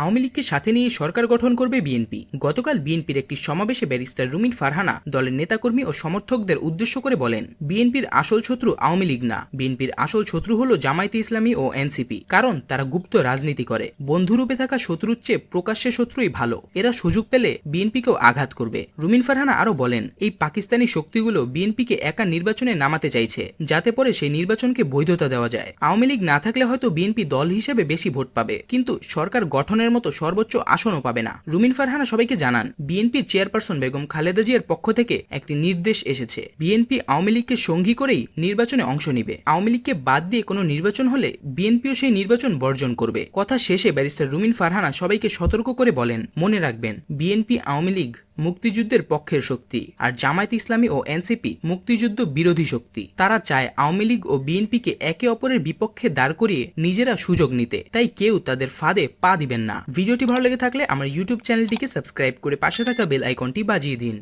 আওয়ামী লীগকে সাথে নিয়ে সরকার গঠন করবে বিএনপি। গতকাল বিএনপির একটি সমাবেশে ব্যারিস্টার রুমিন ফারহানা দলের নেতাকর্মী ও সমর্থকদের উদ্দেশ্য করে বলেন, বিএনপির আসল শত্রু আওয়ামী লীগ না। বিএনপির আসল শত্রু হলো জামায়াতে ইসলামী ও এনসিপি, কারণ তারা গুপ্ত রাজনীতি করে। বন্ধুরূপে থাকা শত্রুর চেয়ে প্রকাশ্যে শত্রুই ভালো। এরা সুযোগ পেলে বিএনপিকেও আঘাত করবে। রুমিন ফারহানা আরও বলেন, এই পাকিস্তানি শক্তিগুলো বিএনপিকে একা নির্বাচনে নামাতে চাইছে, যাতে পরে সেই নির্বাচনকে বৈধতা দেওয়া যায়। আওয়ামী লীগ না থাকলে হয়তো বিএনপি দল হিসেবে বেশি ভোট পাবে। কিন্তু সরকার গঠনের মতো সর্বোচ্চ আসনও পাবে না। রুমিন ফারহানা সবাইকে জানান, বিএনপির চেয়ারপারসন বেগম খালেদা জিয়ার পক্ষ থেকে একটি নির্দেশ এসেছে। বিএনপি আওয়ামী লীগকে সঙ্গী করেই নির্বাচনে অংশ নিবে। আওয়ামী লীগকে বাদ দিয়ে কোনো নির্বাচন হলে বিএনপিও সেই নির্বাচন বর্জন করবে। কথা শেষে ব্যারিস্টার রুমিন ফারহানা সবাইকে সতর্ক করে বলেন, মনে রাখবেন, বিএনপি আওয়ামী লীগ মুক্তিযুদ্ধের পক্ষের শক্তি আর জামায়াত ইসলামী ও এনসিপি মুক্তিযুদ্ধ বিরোধী শক্তি। তারা চায় আওয়ামী লীগ ও বিএনপিকে একে অপরের বিপক্ষে দাঁড় করিয়ে নিজেরা সুযোগ নিতে। তাই কেউ তাদের ফাঁদে পা দিবেন না। ভিডিওটি ভালো লেগে থাকলে আমার ইউটিউব চ্যানেলটিকে সাবস্ক্রাইব করে পাশে থাকা বেল আইকনটি বাজিয়ে দিন।